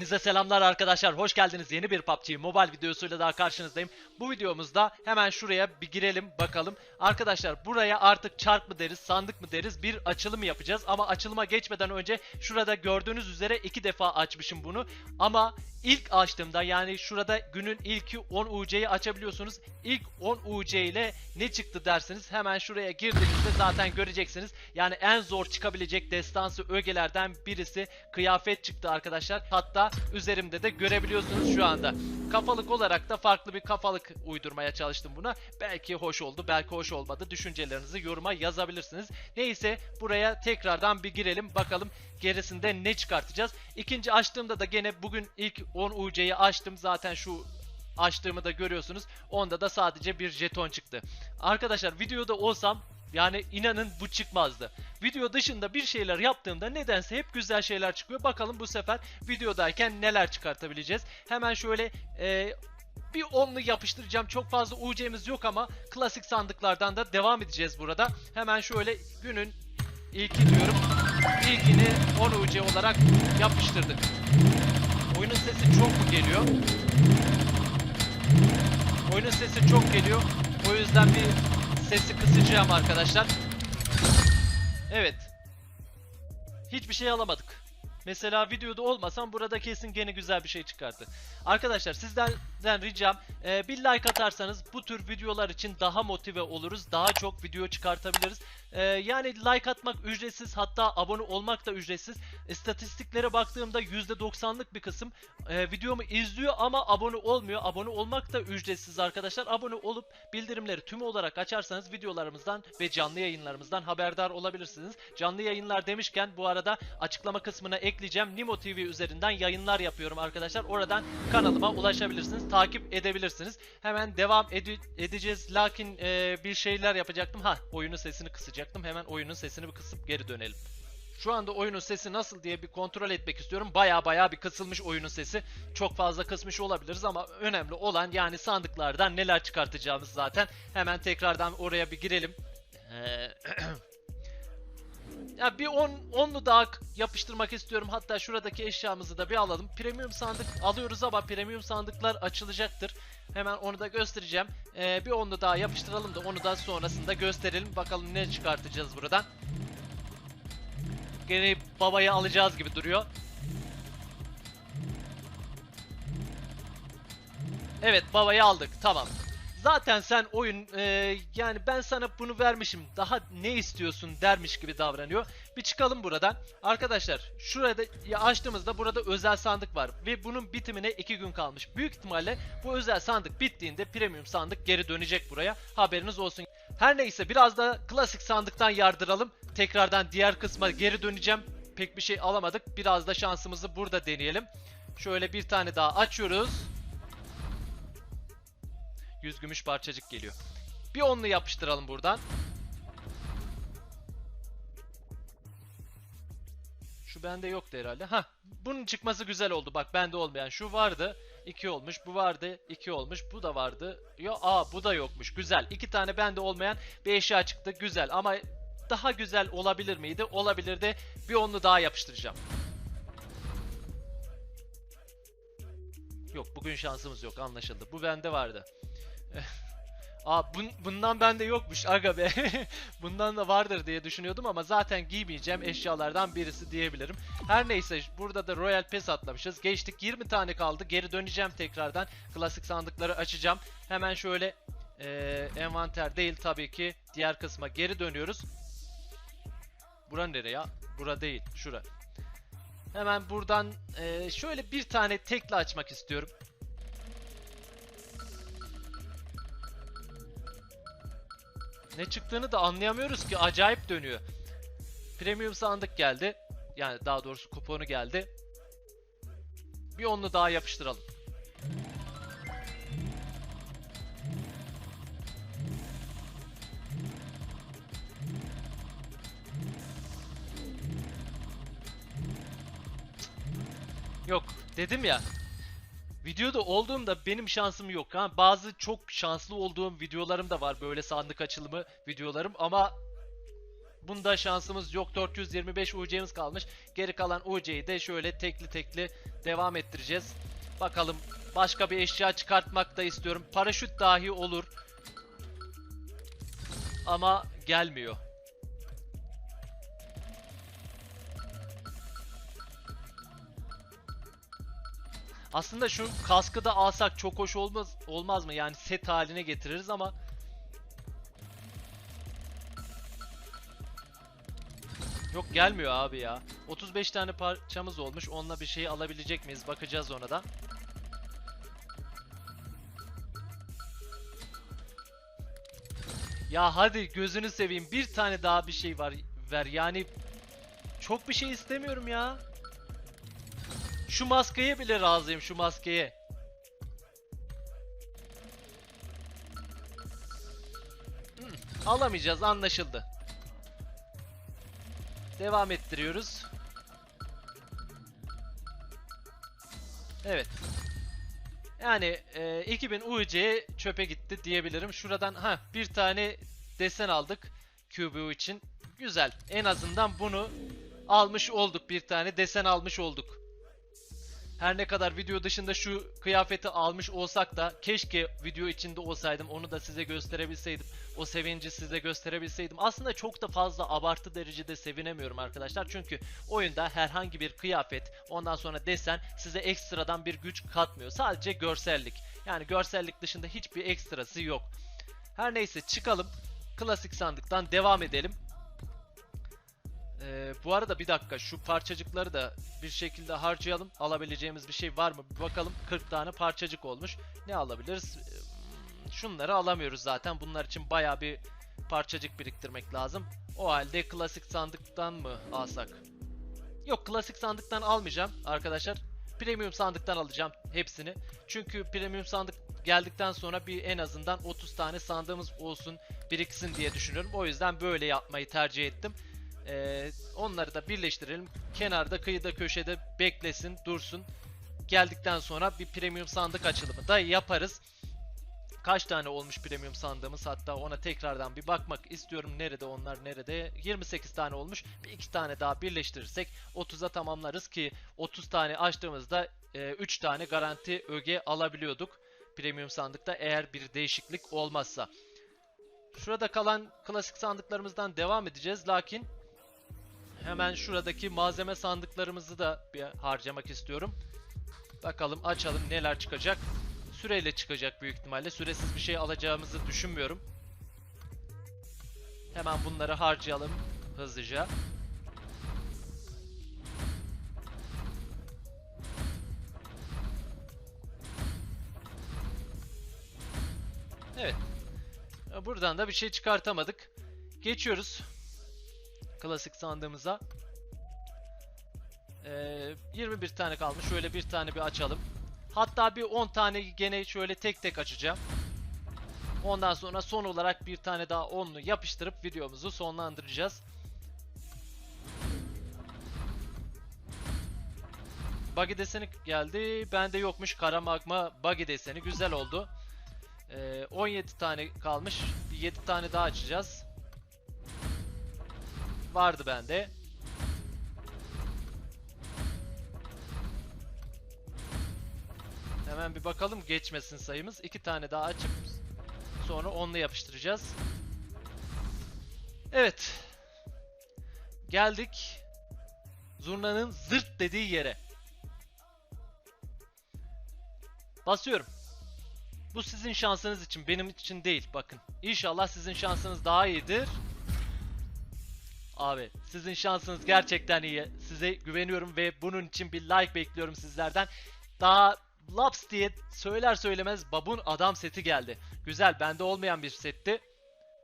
Hepinize selamlar arkadaşlar. Hoş geldiniz. Yeni bir PUBG Mobile videosuyla daha karşınızdayım. Bu videomuzda hemen şuraya bir girelim bakalım. Arkadaşlar buraya artık çark mı deriz, sandık mı deriz bir açılım yapacağız. Ama açılıma geçmeden önce şurada gördüğünüz üzere iki defa açmışım bunu. Ama ilk açtığımda yani şurada günün ilki 10 UC'yi açabiliyorsunuz. İlk 10 UC ile ne çıktı dersiniz hemen şuraya girdiğinizde zaten göreceksiniz. Yani en zor çıkabilecek destansı ögelerden birisi kıyafet çıktı arkadaşlar. Hatta üzerimde de görebiliyorsunuz şu anda. Kafalık olarak da farklı bir kafalık uydurmaya çalıştım buna. Belki hoş oldu, belki hoş olmadı. Düşüncelerinizi yoruma yazabilirsiniz. Neyse buraya tekrardan bir girelim bakalım gerisinde ne çıkartacağız. İkinci açtığımda da gene bugün ilk 10 UC'yi açtım. Zaten şu açtığımı da görüyorsunuz. Onda da sadece bir jeton çıktı. Arkadaşlar videoda olsam yani inanın bu çıkmazdı. Video dışında bir şeyler yaptığımda nedense hep güzel şeyler çıkıyor. Bakalım bu sefer videodayken neler çıkartabileceğiz. Hemen şöyle e, bir onlu yapıştıracağım. Çok fazla UC'miz yok ama klasik sandıklardan da devam edeceğiz burada. Hemen şöyle günün ilki diyorum. İlkini 10 UC olarak yapıştırdık. Oyunun sesi çok mu geliyor? Oyunun sesi çok geliyor. O yüzden bir sesi kısacağım arkadaşlar. Evet. Hiçbir şey alamadık. Mesela videoda olmasam burada kesin gene güzel bir şey çıkardı. Arkadaşlar sizlerden ricam e, bir like atarsanız bu tür videolar için daha motive oluruz. Daha çok video çıkartabiliriz. E, yani like atmak ücretsiz hatta abone olmak da ücretsiz. İstatistiklere baktığımda %90'lık bir kısım e, videomu izliyor ama abone olmuyor. Abone olmak da ücretsiz arkadaşlar. Abone olup bildirimleri tüm olarak açarsanız videolarımızdan ve canlı yayınlarımızdan haberdar olabilirsiniz. Canlı yayınlar demişken bu arada açıklama kısmına ekleyeceğim. Nimo TV üzerinden yayınlar yapıyorum arkadaşlar. Oradan kanalıma ulaşabilirsiniz. Takip edebilirsiniz. Hemen devam ede- edeceğiz. Lakin e, bir şeyler yapacaktım. Ha oyunun sesini kısacaktım. Hemen oyunun sesini bir kısıp geri dönelim. Şu anda oyunun sesi nasıl diye bir kontrol etmek istiyorum. Baya baya bir kısılmış oyunun sesi. Çok fazla kısmış olabiliriz ama önemli olan yani sandıklardan neler çıkartacağımız zaten. Hemen tekrardan oraya bir girelim. Ee, ya bir 10 onlu daha k- yapıştırmak istiyorum. Hatta şuradaki eşyamızı da bir alalım. Premium sandık alıyoruz ama premium sandıklar açılacaktır. Hemen onu da göstereceğim. Ee, bir onlu daha yapıştıralım da onu da sonrasında gösterelim. Bakalım ne çıkartacağız buradan. Gene babayı alacağız gibi duruyor. Evet babayı aldık tamam. Zaten sen oyun e, yani ben sana bunu vermişim daha ne istiyorsun dermiş gibi davranıyor. Bir çıkalım buradan. Arkadaşlar şurada açtığımızda burada özel sandık var ve bunun bitimine 2 gün kalmış. Büyük ihtimalle bu özel sandık bittiğinde premium sandık geri dönecek buraya. Haberiniz olsun. Her neyse biraz da klasik sandıktan yardıralım. Tekrardan diğer kısma geri döneceğim. Pek bir şey alamadık. Biraz da şansımızı burada deneyelim. Şöyle bir tane daha açıyoruz. 100 gümüş parçacık geliyor. Bir onlu yapıştıralım buradan. Şu bende yoktu herhalde. Ha, bunun çıkması güzel oldu. Bak bende olmayan şu vardı. 2 olmuş. Bu vardı. 2 olmuş. Bu da vardı. Yo, aa bu da yokmuş. Güzel. İki tane bende olmayan bir eşya çıktı. Güzel ama daha güzel olabilir miydi? Olabilirdi. Bir onlu daha yapıştıracağım. Yok bugün şansımız yok anlaşıldı. Bu bende vardı. Aa bun- bundan bende yokmuş aga be. bundan da vardır diye düşünüyordum ama zaten giymeyeceğim eşyalardan birisi diyebilirim. Her neyse burada da Royal Pass atlamışız. Geçtik 20 tane kaldı. Geri döneceğim tekrardan. Klasik sandıkları açacağım. Hemen şöyle eee, envanter değil tabii ki. Diğer kısma geri dönüyoruz. Bura nereye ya? Bura değil. Şura. Hemen buradan eee, şöyle bir tane tekli açmak istiyorum. Ne çıktığını da anlayamıyoruz ki acayip dönüyor. Premium sandık geldi. Yani daha doğrusu kuponu geldi. Bir onlu daha yapıştıralım. Yok dedim ya. Videoda olduğumda benim şansım yok. Ha, bazı çok şanslı olduğum videolarım da var böyle sandık açılımı videolarım ama bunda şansımız yok. 425 UC'miz kalmış. Geri kalan UC'yi de şöyle tekli tekli devam ettireceğiz. Bakalım başka bir eşya çıkartmak da istiyorum. Paraşüt dahi olur. Ama gelmiyor. Aslında şu kaskı da alsak çok hoş olmaz olmaz mı? Yani set haline getiririz ama Yok gelmiyor abi ya. 35 tane parçamız olmuş. Onunla bir şey alabilecek miyiz? Bakacağız ona da. Ya hadi gözünü seveyim. Bir tane daha bir şey var ver. Yani çok bir şey istemiyorum ya. Şu maskeye bile razıyım şu maskeye. Hmm, alamayacağız anlaşıldı. Devam ettiriyoruz. Evet. Yani e, 2000 UC çöpe gitti diyebilirim. Şuradan ha bir tane desen aldık QBU için. Güzel. En azından bunu almış olduk. Bir tane desen almış olduk. Her ne kadar video dışında şu kıyafeti almış olsak da keşke video içinde olsaydım onu da size gösterebilseydim. O sevinci size gösterebilseydim. Aslında çok da fazla abartı derecede sevinemiyorum arkadaşlar. Çünkü oyunda herhangi bir kıyafet ondan sonra desen size ekstradan bir güç katmıyor. Sadece görsellik. Yani görsellik dışında hiçbir ekstrası yok. Her neyse çıkalım. Klasik sandıktan devam edelim. Ee, bu arada bir dakika şu parçacıkları da bir şekilde harcayalım. Alabileceğimiz bir şey var mı? Bir bakalım 40 tane parçacık olmuş. Ne alabiliriz? Ee, Şunları alamıyoruz zaten. Bunlar için baya bir parçacık biriktirmek lazım. O halde klasik sandıktan mı alsak? Yok klasik sandıktan almayacağım arkadaşlar. Premium sandıktan alacağım hepsini. Çünkü premium sandık geldikten sonra bir en azından 30 tane sandığımız olsun biriksin diye düşünüyorum. O yüzden böyle yapmayı tercih ettim. Ee, onları da birleştirelim. Kenarda, kıyıda, köşede beklesin, dursun. Geldikten sonra bir premium sandık açılımı da yaparız. Kaç tane olmuş premium sandığımız hatta ona tekrardan bir bakmak istiyorum. Nerede onlar nerede? 28 tane olmuş. Bir iki tane daha birleştirirsek 30'a tamamlarız ki 30 tane açtığımızda e, 3 tane garanti öge alabiliyorduk. Premium sandıkta eğer bir değişiklik olmazsa. Şurada kalan klasik sandıklarımızdan devam edeceğiz. Lakin Hemen şuradaki malzeme sandıklarımızı da bir harcamak istiyorum. Bakalım açalım neler çıkacak. Süreyle çıkacak büyük ihtimalle. Süresiz bir şey alacağımızı düşünmüyorum. Hemen bunları harcayalım hızlıca. Evet. Buradan da bir şey çıkartamadık. Geçiyoruz klasik sandığımıza. Ee, 21 tane kalmış. Şöyle bir tane bir açalım. Hatta bir 10 tane gene şöyle tek tek açacağım. Ondan sonra son olarak bir tane daha 10'lu yapıştırıp videomuzu sonlandıracağız. Buggy deseni geldi. Bende yokmuş kara magma buggy deseni. Güzel oldu. Ee, 17 tane kalmış. 7 tane daha açacağız. Vardı bende. Hemen bir bakalım geçmesin sayımız. İki tane daha açıp sonra onunla yapıştıracağız. Evet. Geldik. Zurnanın zırt dediği yere. Basıyorum. Bu sizin şansınız için, benim için değil. Bakın. İnşallah sizin şansınız daha iyidir. Abi sizin şansınız gerçekten iyi. Size güveniyorum ve bunun için bir like bekliyorum sizlerden. Daha laps diye söyler söylemez babun adam seti geldi. Güzel bende olmayan bir setti.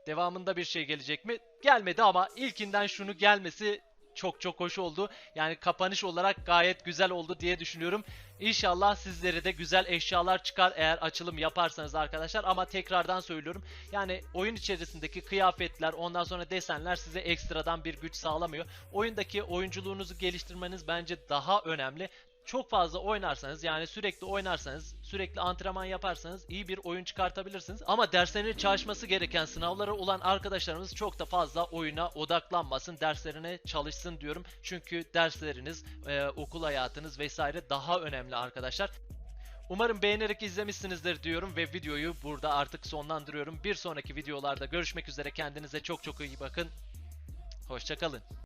Devamında bir şey gelecek mi? Gelmedi ama ilkinden şunu gelmesi çok çok hoş oldu. Yani kapanış olarak gayet güzel oldu diye düşünüyorum. İnşallah sizlere de güzel eşyalar çıkar eğer açılım yaparsanız arkadaşlar. Ama tekrardan söylüyorum. Yani oyun içerisindeki kıyafetler ondan sonra desenler size ekstradan bir güç sağlamıyor. Oyundaki oyunculuğunuzu geliştirmeniz bence daha önemli çok fazla oynarsanız yani sürekli oynarsanız sürekli antrenman yaparsanız iyi bir oyun çıkartabilirsiniz. Ama derslerine çalışması gereken sınavlara olan arkadaşlarımız çok da fazla oyuna odaklanmasın, derslerine çalışsın diyorum. Çünkü dersleriniz, e, okul hayatınız vesaire daha önemli arkadaşlar. Umarım beğenerek izlemişsinizdir diyorum ve videoyu burada artık sonlandırıyorum. Bir sonraki videolarda görüşmek üzere. Kendinize çok çok iyi bakın. Hoşçakalın.